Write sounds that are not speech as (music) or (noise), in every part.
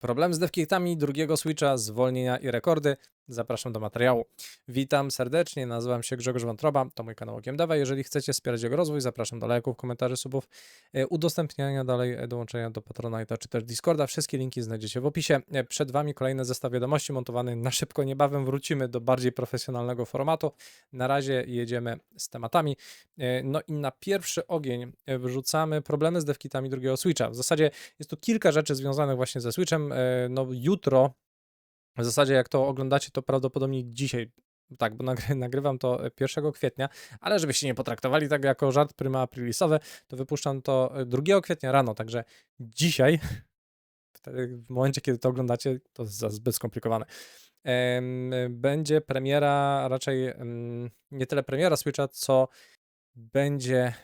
Problem z devkitami drugiego Switcha, zwolnienia i rekordy. Zapraszam do materiału. Witam serdecznie, nazywam się Grzegorz Wątroba, to mój kanał Okiem Dewa. Jeżeli chcecie wspierać jego rozwój, zapraszam do lajków, komentarzy, subów, e, udostępniania dalej, e, dołączenia do Patronite'a czy też Discorda. Wszystkie linki znajdziecie w opisie. E, Przed Wami kolejny zestaw wiadomości montowany na szybko. Niebawem wrócimy do bardziej profesjonalnego formatu. Na razie jedziemy z tematami. No i na pierwszy ogień wrzucamy problemy z devkitami drugiego Switcha. W zasadzie jest tu kilka rzeczy związanych właśnie ze Switchem. No jutro, w zasadzie jak to oglądacie, to prawdopodobnie dzisiaj, tak, bo nagry, (laughs) nagrywam to e, 1 kwietnia, ale żebyście nie potraktowali tak jako żart prima aprilisowy, to wypuszczam to e, 2 kwietnia rano, także dzisiaj, (laughs) w momencie, kiedy to oglądacie, to jest zbyt skomplikowane. Będzie premiera, raczej nie tyle premiera Switcha, co będzie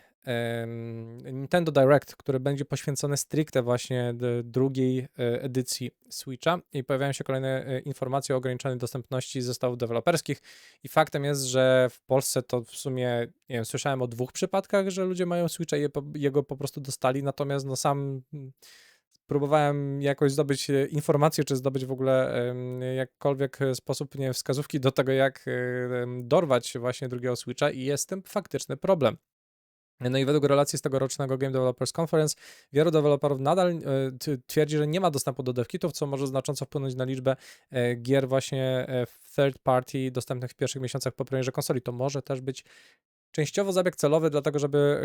Nintendo Direct, który będzie poświęcony stricte właśnie drugiej e, edycji Switcha i pojawiają się kolejne e, informacje o ograniczonej dostępności zestawów deweloperskich i faktem jest, że w Polsce to w sumie, nie wiem, słyszałem o dwóch przypadkach, że ludzie mają Switcha i jego po prostu dostali, natomiast no sam próbowałem jakoś zdobyć e, informacje, czy zdobyć w ogóle jakkolwiek sposób, nie wskazówki do tego, jak dorwać właśnie drugiego Switcha i jest tym faktyczny problem. No i według relacji z tegorocznego Game Developers Conference wielu deweloperów nadal e, twierdzi, że nie ma dostępu do devkitów, co może znacząco wpłynąć na liczbę e, gier właśnie e, third party dostępnych w pierwszych miesiącach po premierze konsoli. To może też być częściowo zabieg celowy, dlatego żeby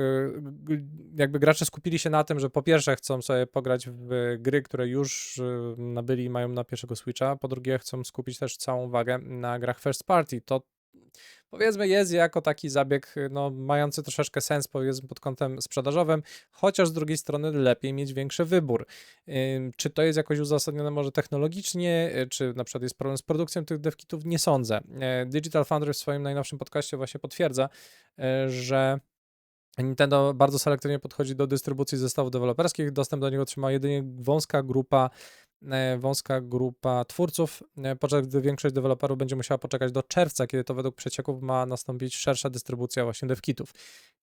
jakby gracze skupili się na tym, że po pierwsze chcą sobie pograć w gry, które już nabyli i mają na pierwszego Switcha, po drugie chcą skupić też całą uwagę na grach first party. To powiedzmy jest jako taki zabieg, y, no, mający troszeczkę sens powiedzmy pod kątem sprzedażowym, chociaż z drugiej strony lepiej mieć większy wybór. Czy to jest jakoś uzasadnione może technologicznie, y, czy na przykład jest problem z produkcją tych devkitów? Nie sądzę. E, Digital Foundry w swoim najnowszym podcaście właśnie potwierdza, że Nintendo bardzo selektywnie podchodzi do dystrybucji zestawów deweloperskich. Dostęp do niego otrzyma jedynie wąska grupa wąska grupa twórców, e, podczas gdy większość deweloperów będzie musiała poczekać do czerwca, kiedy to według przecieków ma nastąpić szersza dystrybucja właśnie devkitów.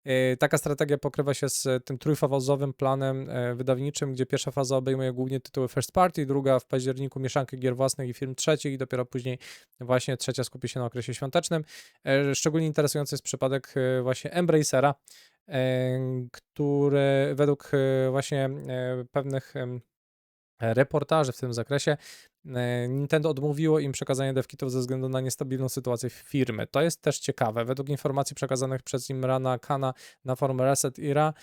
E, Taka strategia pokrywa się z tym trójfazowym planem e, wydawniczym, gdzie pierwsza faza obejmuje głównie tytuły first party, druga w październiku mieszankę gier własnych i film trzeci i dopiero później właśnie trzecia skupi się na okresie świątecznym. E, Szczególnie interesujący jest przypadek e, właśnie Embracera, e, który według e, właśnie e, pewnych em, reportaży w tym zakresie e, Nintendo odmówiło im przekazania devkitów ze względu na niestabilną sytuację firmy. To jest też ciekawe. Według informacji przekazanych przez Imrana Kana na forum Reset Era,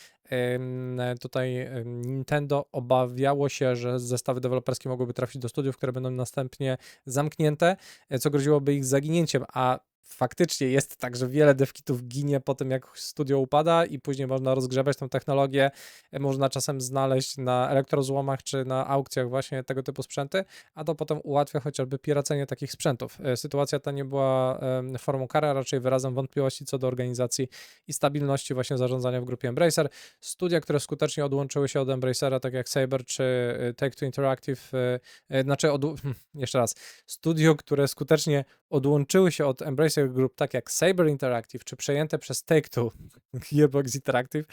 tutaj Nintendo obawiało się, że zestawy deweloperskie mogłyby trafić do studiów, które będą następnie zamknięte, e, co groziłoby ich zaginięciem, a faktycznie jest tak, że wiele devkitów ginie po tym, jak studio upada i później można rozgrzebać tą technologię, e, można czasem znaleźć na elektrozłomach czy na aukcjach właśnie tego typu sprzęty, a to potem ułatwia chociażby piracenie takich sprzętów. E, Sytuacja ta nie była formą kary, a raczej wyrazem wątpliwości co do organizacji i stabilności właśnie zarządzania w grupie Embracer. Studia, które skutecznie odłączyły się od Embracera, tak jak Saber czy e, Take-Two Interactive, znaczy odł- (laughs) jeszcze raz, studio, które skutecznie odłączyły się od Embracer Group, tak jak Saber Interactive, czy przejęte przez Take-Two (laughs) Gearbox Interactive,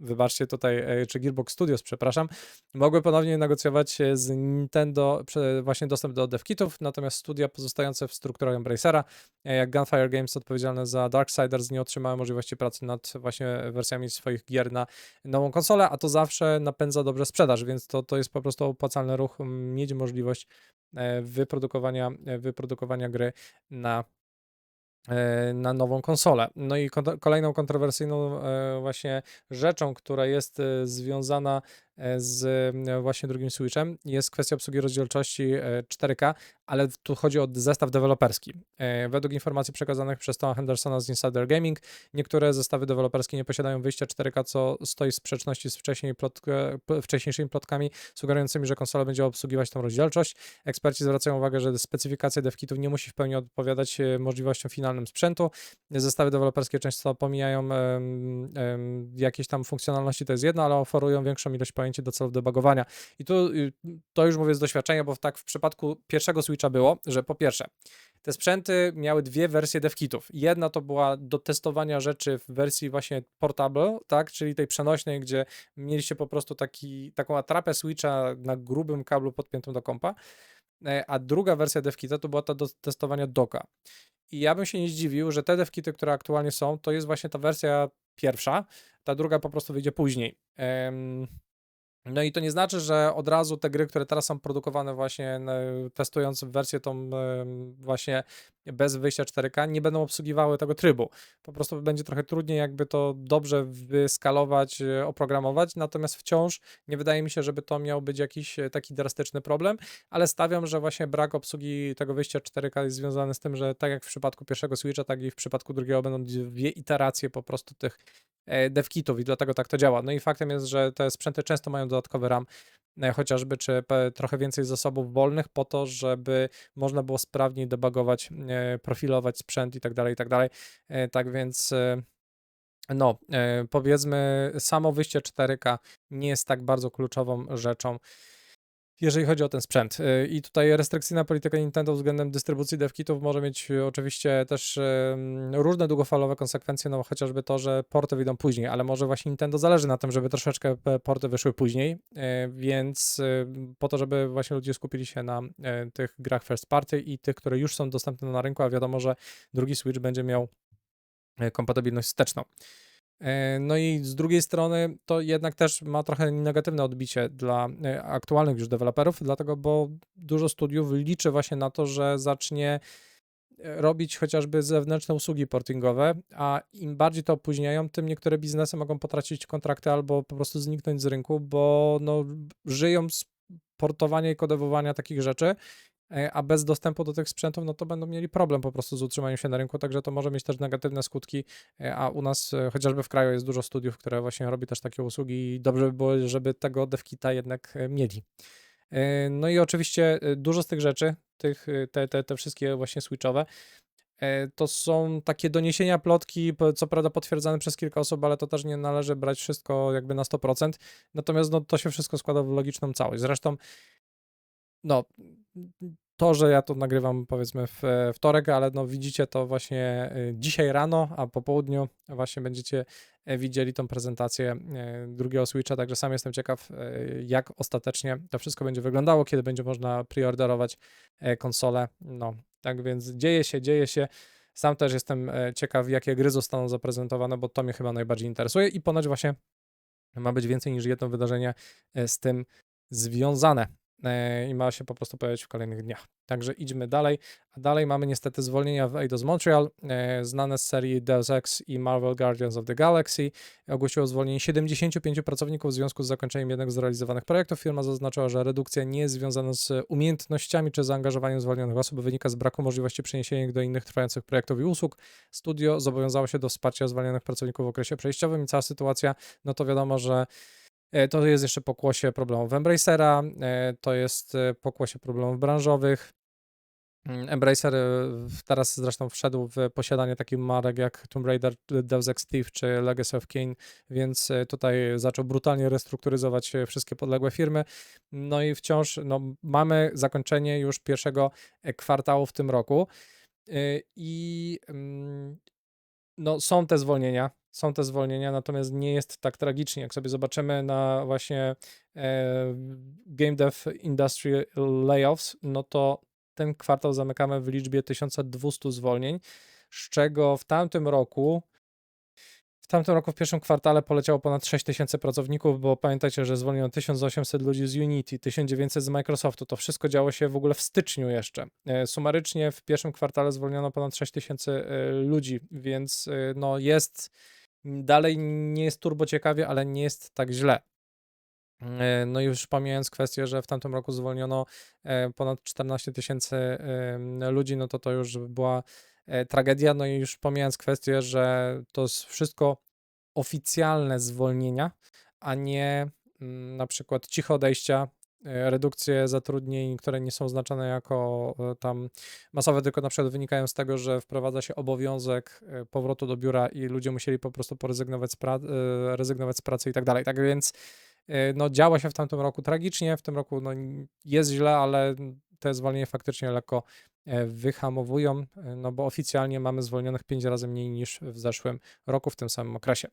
wybaczcie tutaj, e, czy Gearbox Studios, przepraszam, mogły ponownie negocjować e, z Nintendo właśnie dostęp do devkitów, natomiast studia pozostające w strukturach Embracera, e, jak Gunfire Games odpowiedzialne za Darksiders, nie otrzymały możliwości pracy nad właśnie wersjami swoich gier na nową konsolę, a to zawsze napędza dobrze sprzedaż, więc to, to jest po prostu opłacalny ruch, mieć możliwość wyprodukowania, wyprodukowania gry na na nową konsolę. No i kolejną kontrowersyjną e, właśnie rzeczą, która jest e, związana e, z e, właśnie drugim Switchem jest kwestia obsługi rozdzielczości e, 4K, ale tu chodzi o zestaw deweloperski. E, Według informacji przekazanych przez Toma Hendersona z Insider Gaming, niektóre zestawy deweloperskie nie posiadają wyjścia 4K, co stoi w sprzeczności z wcześniej wcześniejszymi plotkami sugerującymi, że konsola będzie obsługiwać tą rozdzielczość. Eksperci zwracają uwagę, że specyfikacja devkitów nie musi w pełni odpowiadać e, możliwościom finalnym sprzętu. Zestawy deweloperskie często pomijają em, em, jakieś tam funkcjonalności, to jest jedno, ale oferują większą ilość pojęcie do celów debugowania. I tu y, to już mówię z doświadczenia, bo tak w przypadku pierwszego Switcha było, że po pierwsze, te sprzęty miały dwie wersje devkitów. Jedna to była do testowania rzeczy w wersji właśnie portable, tak, czyli tej przenośnej, gdzie mieliście po prostu taki, taką atrapę Switcha na grubym kablu podpiętą do kompa, e, a druga wersja devkita to była ta do testowania doka. I ja bym się nie zdziwił, że te devkity, które aktualnie są, to jest właśnie ta wersja pierwsza, ta druga po prostu wyjdzie później. No i to nie znaczy, że od razu te gry, które teraz są produkowane właśnie testując wersję tą właśnie bez wyjścia 4K, nie będą obsługiwały tego trybu. Po prostu będzie trochę trudniej jakby to dobrze wyskalować, e, oprogramować, natomiast wciąż nie wydaje mi się, żeby to miał być jakiś e, taki drastyczny problem, ale stawiam, że właśnie brak obsługi tego wyjścia 4K jest związany z tym, że tak jak w przypadku pierwszego Switcha, tak i w przypadku drugiego będą dwie iteracje po prostu tych devkitów i dlatego tak to działa. No i faktem jest, że te sprzęty często mają dodatkowy RAM, e, chociażby, czy trochę więcej zasobów wolnych po to, żeby można było sprawniej debugować, e, profilować sprzęt i tak dalej, i tak dalej. E, tak więc no, powiedzmy, samo wyjście 4K nie jest tak bardzo kluczową rzeczą jeżeli chodzi o ten sprzęt. Y, I tutaj restrykcyjna polityka Nintendo względem dystrybucji devkitów może mieć y, oczywiście też różne długofalowe konsekwencje, no chociażby to, że porty wyjdą później, ale może właśnie Nintendo zależy na tym, żeby troszeczkę porty wyszły później, y, więc po to, żeby właśnie ludzie skupili się na tych grach first party i tych, które już są dostępne na rynku, a wiadomo, że drugi Switch będzie miał kompatybilność wsteczną. E, no i z drugiej strony to jednak też ma trochę negatywne odbicie dla e, aktualnych już deweloperów, dlatego bo dużo studiów liczy właśnie na to, że zacznie e, robić chociażby zewnętrzne usługi portingowe, a im bardziej to opóźniają, tym niektóre biznesy mogą potracić kontrakty albo po prostu zniknąć z rynku, bo no, żyją z portowania i kodowowania takich rzeczy a bez dostępu do tych sprzętów, no to będą mieli problem po prostu z utrzymaniem się na rynku, także to może mieć też negatywne skutki, e, a u nas e, chociażby w kraju jest dużo studiów, które właśnie robi też takie usługi i dobrze by było, żeby tego devkita jednak mieli. No i oczywiście dużo z tych rzeczy, tych, te, te, te wszystkie właśnie switchowe, to są takie doniesienia, plotki, co prawda potwierdzane przez kilka osób, ale to też nie należy brać wszystko jakby na 100%. Natomiast no, to się wszystko składa w logiczną całość. Zresztą no, to, że ja to nagrywam powiedzmy w wtorek, ale no widzicie to właśnie y, dzisiaj rano, a po południu właśnie będziecie e, widzieli tą prezentację e, drugiego Switcha, także sam jestem ciekaw, e, jak ostatecznie to wszystko będzie wyglądało, kiedy będzie można preorderować konsolę. No, tak więc dzieje się, dzieje się. Sam też jestem ciekaw, jakie gry zostaną zaprezentowane, bo to mnie chyba najbardziej interesuje i ponoć właśnie ma być więcej niż jedno wydarzenie z tym związane. E, i ma się po prostu pojawić w kolejnych dniach. Także idźmy dalej. A dalej mamy niestety zwolnienia w Eidos Montreal, e, znane z serii Deus Ex i Marvel Guardians of the Galaxy. Ogłosiło zwolnienie 75 pracowników w związku z zakończeniem jednego z realizowanych projektów. Firma zaznaczyła, że redukcja nie jest związana z umiejętnościami czy zaangażowaniem zwolnionych osób, wynika z braku możliwości przeniesienia ich do innych trwających projektów i usług. Studio zobowiązało się do wsparcia zwolnionych pracowników w okresie przejściowym i cała sytuacja, no to wiadomo, że to jest jeszcze pokłosie problemów Embracera, e, to jest e, pokłosie problemów branżowych. Mm, Embracer teraz zresztą wszedł w posiadanie takich marek jak Tomb Raider, Deus Ex Thief czy Legacy of Kain, więc tutaj zaczął brutalnie restrukturyzować wszystkie podległe firmy. No i wciąż no, mamy zakończenie już pierwszego kwartału w tym roku. I mm, no, są te zwolnienia, są te zwolnienia, natomiast nie jest tak tragicznie. Jak sobie zobaczymy na właśnie e, Game Dev Industry Layoffs, no to ten kwartał zamykamy w liczbie 1200 zwolnień, z czego w tamtym roku tamtym roku w pierwszym kwartale poleciało ponad 6000 pracowników, bo pamiętajcie, że zwolniono 1800 ludzi z Unity, 1900 z Microsoftu. To wszystko działo się w ogóle w styczniu jeszcze. E, sumarycznie w pierwszym kwartale zwolniono ponad 6000 e, ludzi, więc e, no jest dalej nie jest turbo ciekawie, ale nie jest tak źle. No już pomijając kwestię, że w tamtym roku zwolniono ponad 14 tysięcy ludzi, no to to już była tragedia. No i już pomijając kwestię, że to jest wszystko oficjalne zwolnienia, a nie mm, na przykład ciche odejścia, e, redukcje zatrudnień, które nie są oznaczone jako e, tam masowe, tylko na przykład wynikają z tego, że wprowadza się obowiązek powrotu do biura i ludzie musieli po prostu porezygnować z, pra- rezygnować z pracy i tak dalej. Tak więc E, No, działa się w tamtym roku tragicznie, w tym roku no, jest źle, ale te zwolnienia faktycznie lekko e, wyhamowują, e, no bo oficjalnie mamy zwolnionych 5 razy mniej niż w zeszłym roku w tym samym okresie.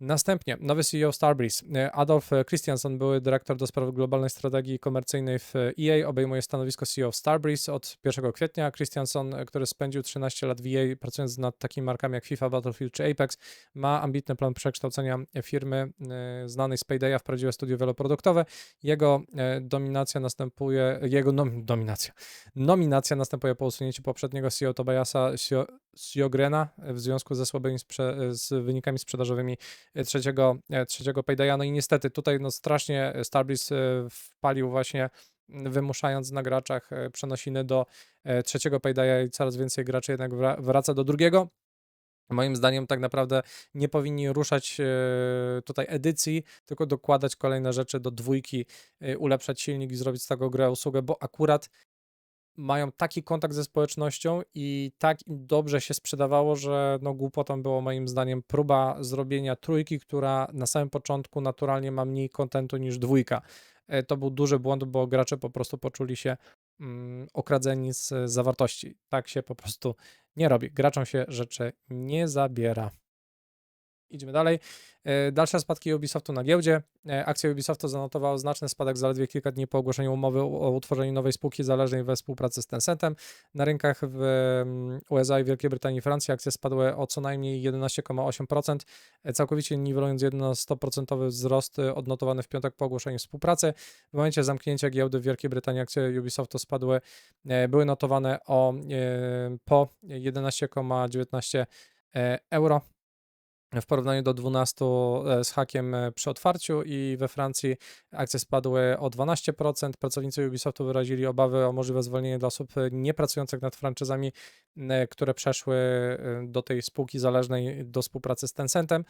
Następnie nowy CEO Starbreeze. E, Adolf Christiansen, były dyrektor do spraw globalnej strategii komercyjnej w EA, obejmuje stanowisko CEO Starbreeze od 1 kwietnia. Christiansen, który spędził 13 lat w EA, pracując nad takimi markami jak FIFA, Battlefield czy Apex, ma ambitny plan przekształcenia firmy e, znanej z Paydaya w prawdziwe studio wieloproduktowe. Jego e, dominacja następuje, jego nom, dominacja, nominacja następuje po usunięciu poprzedniego CEO Tobiasa Sio- Sjogrena w związku ze słabymi sprze- z wynikami sprzedażowymi trzeciego, e, trzeciego Paydaya. No i niestety tutaj no strasznie Starbreeze e, wpalił właśnie wymuszając na graczach e, przenosiny do e, trzeciego Paydaya i coraz więcej graczy jednak wra- wraca do drugiego. Moim zdaniem tak naprawdę nie powinni ruszać e, tutaj edycji, tylko dokładać kolejne rzeczy do dwójki, e, ulepszać silnik i zrobić z tego grę usługę, bo akurat mają taki kontakt ze społecznością i tak im dobrze się sprzedawało, że no głupotą było moim zdaniem próba zrobienia trójki, która na samym początku naturalnie ma mniej kontentu niż dwójka. E, To był duży błąd, bo gracze po prostu poczuli się mm, okradzeni z zawartości. Tak się po prostu nie robi. Graczom się rzeczy nie zabiera. Idziemy dalej. E, Dalsze spadki Ubisoftu na giełdzie. E, Akcja Ubisoftu zanotowała znaczny spadek zaledwie kilka dni po ogłoszeniu umowy o utworzeniu nowej spółki zależnej we współpracy z Tencentem. Na rynkach w mm, USA i Wielkiej Brytanii i Francji akcje spadły o co najmniej 11,8%, e, całkowicie niwelując 11% wzrost odnotowany w piątek po ogłoszeniu współpracy. W momencie zamknięcia giełdy w Wielkiej Brytanii akcje Ubisoftu spadły, były notowane o po 11,19 e, euro w porównaniu do 12 e, z hakiem e, przy otwarciu i we Francji akcje spadły o 12%. Pracownicy Ubisoftu wyrazili obawy o możliwe zwolnienie dla osób e, niepracujących nad franczyzami, które przeszły do tej spółki zależnej do współpracy z Tencentem.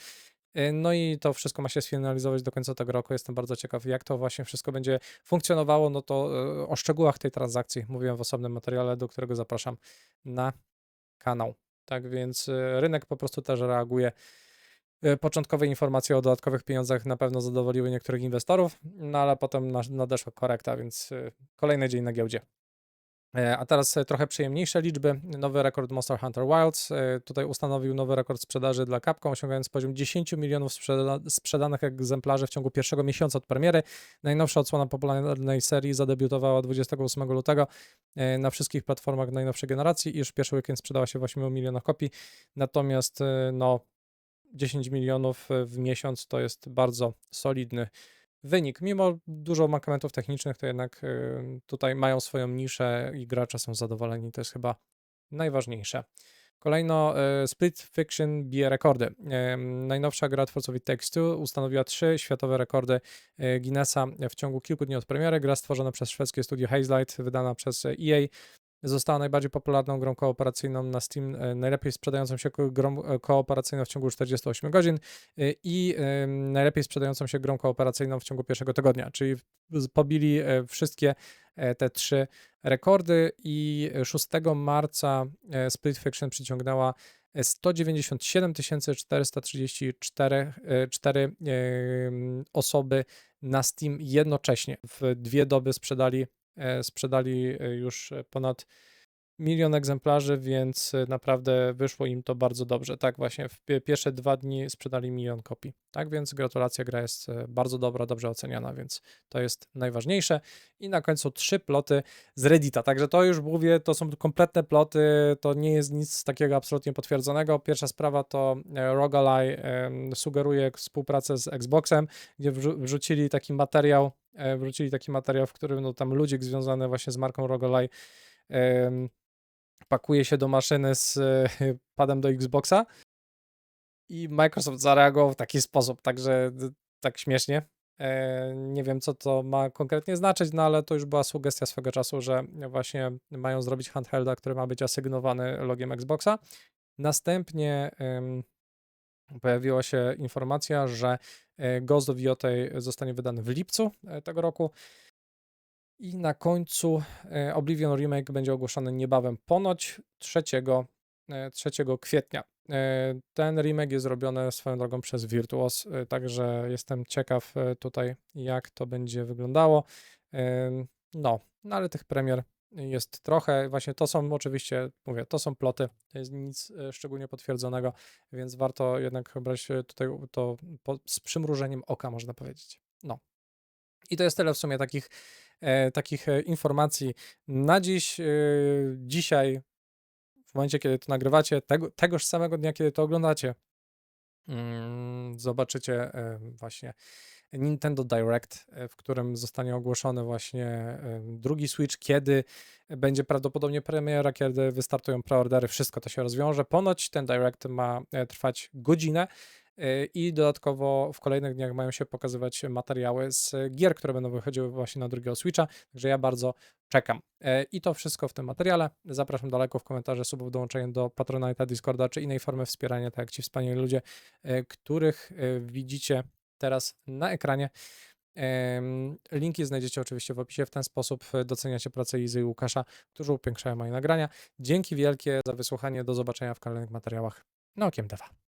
No i to wszystko ma się sfinalizować do końca tego roku. Jestem bardzo ciekaw, jak to właśnie wszystko będzie funkcjonowało. No to o szczegółach tej transakcji mówiłem w osobnym materiale, do którego zapraszam na kanał. Tak więc rynek po prostu też reaguje. E, Początkowe informacje o dodatkowych pieniądzach na pewno zadowoliły niektórych inwestorów, no ale potem nadeszła korekta, więc e, kolejny dzień na giełdzie. E, A teraz trochę przyjemniejsze liczby. Nowy rekord Monster Hunter Wilds. Tutaj ustanowił nowy rekord sprzedaży dla Capcom, osiągając poziom 10 milionów sprzeda sprzedanych egzemplarzy w ciągu pierwszego miesiąca od premiery. Najnowsza odsłona popularnej serii zadebiutowała 28 lutego na wszystkich platformach najnowszej generacji i już pierwszy weekend sprzedała się w 8 milionach kopii. Natomiast no, 10 milionów e, w miesiąc to jest bardzo solidny wynik. Mimo dużo mankamentów technicznych, to jednak y, tutaj mają swoją niszę i gracze są zadowoleni. To jest chyba najważniejsze. Kolejno y, Split Fiction bije rekordy. Najnowsza gra twórców It Takes Two ustanowiła trzy światowe rekordy Guinnessa w ciągu kilku dni od premiery. Gra stworzona przez szwedzkie studio Hazelight, wydana przez e, EA, została najbardziej popularną grą kooperacyjną na Steam, e, najlepiej sprzedającą się grą e, kooperacyjną w ciągu 48 godzin e, i najlepiej sprzedającą się grą kooperacyjną w ciągu pierwszego tygodnia, czyli pobili wszystkie te trzy rekordy i 6 marca Split Fiction przyciągnęła e, 197 434 e, cztery, em, osoby na Steam jednocześnie. W dwie doby sprzedali sprzedali e, już e, ponad milion egzemplarzy, więc e, naprawdę wyszło im to bardzo dobrze. Tak, właśnie w pie- pierwsze dwa dni sprzedali milion kopii. Tak więc gratulacje, gra jest e, bardzo dobra, dobrze oceniana, więc to jest najważniejsze. I na końcu trzy ploty z Reddita. Także to już mówię, to są kompletne ploty, to nie jest nic takiego absolutnie potwierdzonego. Pierwsza sprawa to e, Rogalai sugeruje współpracę z Xboxem, gdzie wrzu- wrzucili taki materiał, e, wrzucili taki materiał, w którym no, tam ludzik związany właśnie z marką Rogalai em, pakuje się do maszyny z (laughs) padem do Xboxa i Microsoft zareagował w taki sposób, także tak śmiesznie. E, Nie wiem, co to ma konkretnie znaczyć, no ale to już była sugestia swego czasu, że właśnie mają zrobić handhelda, który ma być asygnowany logiem Xboxa. Następnie pojawiła się informacja, że Ghost of Yotei zostanie wydany w lipcu e, tego roku. I na końcu e, Oblivion Remake będzie ogłoszony niebawem, ponoć 3, e, 3 kwietnia. E, Ten remake jest zrobiony swoją drogą przez Virtuos, e, także jestem ciekaw e, tutaj, jak to będzie wyglądało. No, no ale tych premier jest trochę. Właśnie to są oczywiście, mówię, to są ploty, to jest nic e, szczególnie potwierdzonego, więc warto jednak brać e, tutaj to po, z przymrużeniem oka, można powiedzieć. No. I to jest tyle w sumie takich, e, takich e, informacji na dziś. E, dzisiaj, w momencie, kiedy to nagrywacie, tego, tegoż samego dnia, kiedy to oglądacie, mm, zobaczycie e, właśnie Nintendo Direct, e, w którym zostanie ogłoszony właśnie e, drugi Switch, kiedy będzie prawdopodobnie premiera, kiedy wystartują preordery, wszystko to się rozwiąże. Ponoć ten Direct ma e, trwać godzinę i dodatkowo w kolejnych dniach mają się pokazywać materiały z gier, które będą wychodziły właśnie na drugiego Switcha, także ja bardzo czekam. I to wszystko w tym materiale. Zapraszam do lajków, komentarzy, subów, dołączenia do Patronite'a, Discorda czy innej formy wspierania, tak jak ci wspaniali ludzie, których widzicie teraz na ekranie. Linki znajdziecie oczywiście w opisie. W ten sposób e, doceniacie pracę Izy i Łukasza, którzy upiększają moje nagrania. Dzięki wielkie za wysłuchanie. Do zobaczenia w kolejnych materiałach na Okiem Dewa.